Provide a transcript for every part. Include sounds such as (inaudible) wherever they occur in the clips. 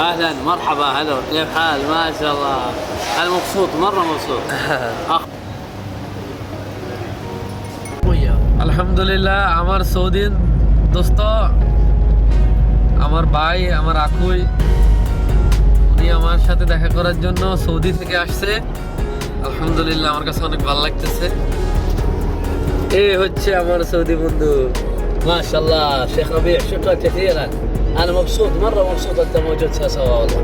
اهلا مرحبا هلا كيف حال ما شاء الله انا مبسوط مره مبسوط (laughs) اخ আলহামদুলিল্লাহ আমার সৌদি দোস্ত আমার ভাই আমার আকুই উনি আমার সাথে দেখা করার জন্য সৌদি থেকে আসছে আলহামদুলিল্লাহ আমার কাছে অনেক ভালো লাগতেছে এই হচ্ছে আমার সৌদি বন্ধু ما شاء الله شيخ ربيع شكرا كثيرا انا مبسوط مره مبسوط انت موجود سوا والله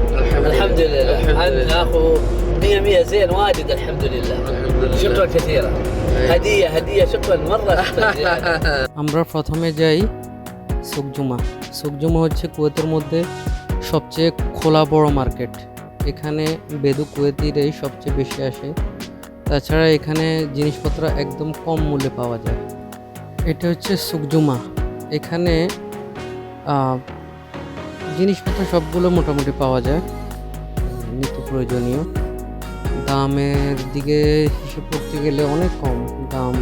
الحمد لله انت اخو 100 100 زين واجد الحمد لله الحمد لله. شكرا كثيرا هديه هديه شكرا مره شكرا زيادة. আমরা প্রথমে যাই সুকজুমা সুকজুমা হচ্ছে কুয়েতের মধ্যে সবচেয়ে খোলা বড় মার্কেট এখানে বেদু কুয়েতিরাই সবচেয়ে বেশি আসে তাছাড়া এখানে জিনিসপত্র একদম কম মূল্যে পাওয়া যায় এটা হচ্ছে সুকজুমা এখানে আহ, জিনিসপত্র সবগুলো মোটামুটি পাওয়া যায়। নিত্য প্রয়োজনীয়। দামের দিকে হিসেব করতে গেলে অনেক কম। দাম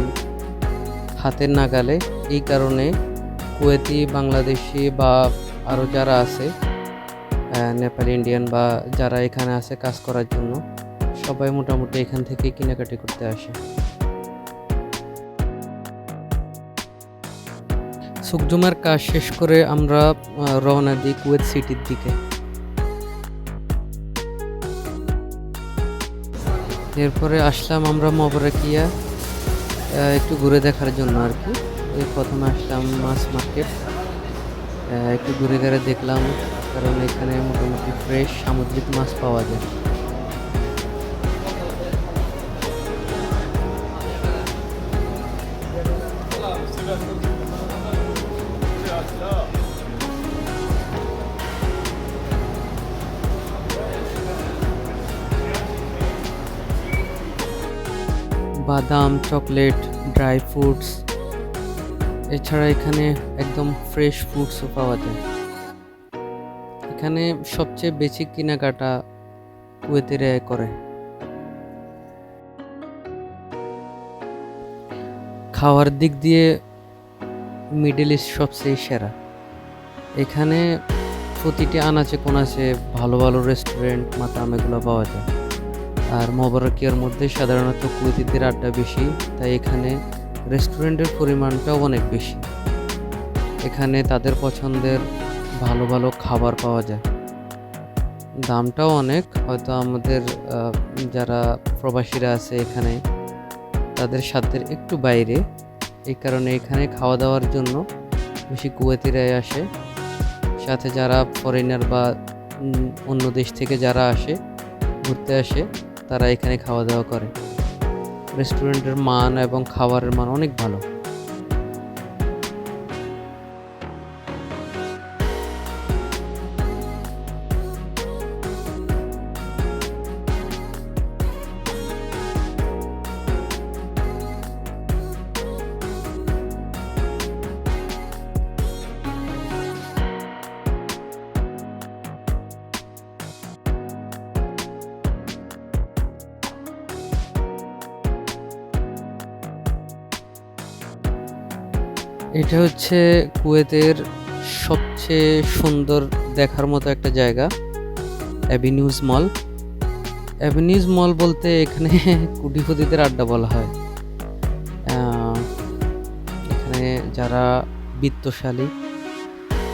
হাতের নাগালে। এই কারণে কুয়েতি, বাংলাদেশি বা আরও যারা আছে নেপালি, ইন্ডিয়ান বা যারা এখানে আছে কাজ করার জন্য, সবাই মোটামুটি এখান থেকে কেনাকাটি করতে আসে। সুকজুমার কাজ শেষ করে আমরা রওনা দিই কুয়েত সিটির দিকে। এরপরে আসলাম আমরা মবরাকিয়া একটু ঘুরে দেখার জন্য আর কি। ওই প্রথমে আসলাম মাছ মার্কেট একটু ঘুরে ঘুরে দেখলাম, কারণ এখানে মোটামুটি ফ্রেশ সামুদ্রিক মাছ পাওয়া যায়। বাদাম, চকলেট, ড্রাই ফ্রুটস। এছাড়া এখানে একদম ফ্রেশ ফ্রুটসও পাওয়া যায়। এখানে সবচেয়ে বেশি কেনাকাটা কুয়েতেরা করে। খাওয়ার দিক দিয়ে মিডল ইস্ট সবচেয়ে সেরা। এখানে প্রতিটি আনাচে কোনাচে ভালো ভালো রেস্টুরেন্ট, মাতাম এগুলো পাওয়া যায়। আর মোবারকিয়ার মধ্যে সাধারণত কুয়েতিদের আড্ডা বেশি, তাই এখানে রেস্টুরেন্টের পরিমাণটাও অনেক বেশি। এখানে তাদের পছন্দের ভালো ভালো খাবার পাওয়া যায়। দামটাও অনেক, হয়তো আমাদের যারা প্রবাসীরা আছে এখানে, তাদের স্বাদের একটু বাইরে। এই কারণে এখানে খাওয়া দাওয়ার জন্য বেশি কুয়েতিরাই আসে। সাথে যারা ফরেনার বা অন্য দেশ থেকে যারা আসে, ঘুরতে আসে তারা এখানে খাওয়া দাওয়া করে। রেস্টুরেন্টের মান এবং খাবারের মান অনেক ভালো। এটা হচ্ছে কুয়েতের সবচেয়ে সুন্দর দেখার মতো একটা জায়গা, অ্যাভিনিউজ মল। অ্যাভিনিউজ মল বলতে এখানে (laughs) কুটিপতিদের আড্ডা বলা হয়। এখানে যারা বিত্তশালী,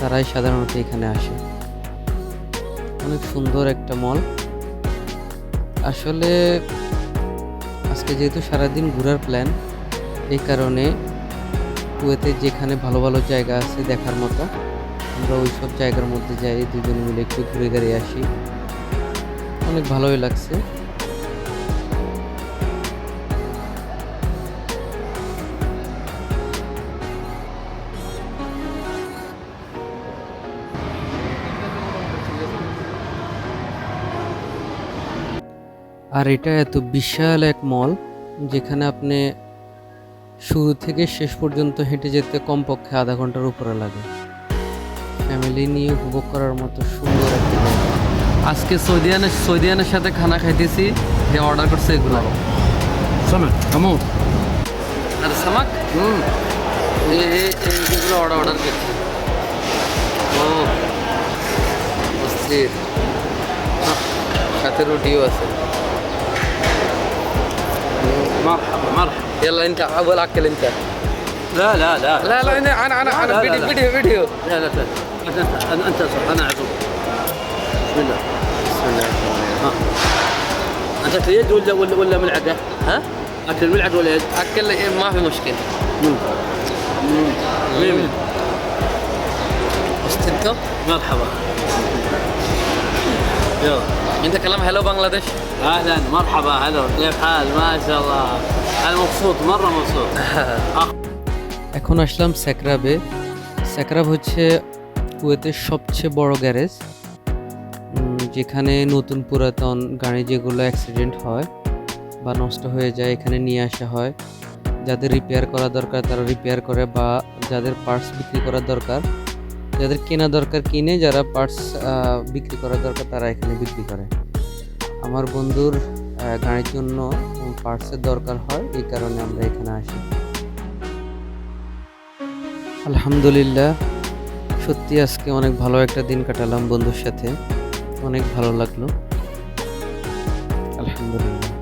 তারাই সাধারণত এখানে আসে। অনেক সুন্দর একটা মল। আসলে আজকে যেহেতু সারাদিন ঘোরার প্ল্যান এই কারণে কুয়েতে যেখানে ভালো ভালো জায়গা আছে দেখার মতো, আমরা ওই সব জায়গার মধ্যে যাই, দুজন মিলে একটু ঘুরে ঘুরে আসি। অনেক ভালোই লাগছে। আর এটা এত বিশাল এক মল যেখানে আপনি শুরু থেকে শেষ পর্যন্ত হেঁটে যেতে কমপক্ষে আধা ঘণ্টার উপরে লাগে। ফ্যামিলি নিয়ে উপভোগ করার মতো সুন্দর একটা আজকে সৌদিয়ানের সৌদিয়ানের সাথে খানা খাইতেছি যে অর্ডার করছে এগুলো। আর সামাক? হুম। অর্ডার অর্ডার করছি। ও সাথে রুটিও আছে। مرحبا مرحبا. يلا انت أول أكل انت. لا لا لا. لا لا أنا أنا أنا, لا، فيديو. فيديو فيديو. لا لا لا. أنت انت أنا اعزوك بسم الله. بسم الله ها. أنت اكل يد ولا ولا ولا ملعقة؟ ها؟ أكل ملعقة ولا يد؟ أكل إيه، ما في مشكلة. مم. بس انت مرحبا. يلا. انت كلام هلو بنغلاديش اهلا مرحبا هلا كيف حال ما شاء الله انا مبسوط مره مبسوط (laughs) এখন আসলাম স্যাকরাবে স্যাকরাব হচ্ছে কুয়েতের সবচেয়ে বড় গ্যারেজ উম, যেখানে নতুন পুরাতন গাড়ি যেগুলো অ্যাক্সিডেন্ট হয় বা নষ্ট হয়ে যায় এখানে নিয়ে আসা হয় যাদের রিপেয়ার করা দরকার তারা রিপেয়ার করে বা যাদের পার্টস বিক্রি করা দরকার যাদের কেনা দরকার কিনে, যারা পার্টস বিক্রি করা দরকার, তারা এখানে বিক্রি করে। আমার বন্ধুর গাড়ির জন্য পার্টসের দরকার হয়, এই কারণে আমরা এখানে আসি। আলহামদুলিল্লাহ, সত্যি আজকে অনেক ভালো একটা দিন কাটালাম বন্ধুর সাথে। অনেক ভালো লাগল। আলহামদুলিল্লাহ।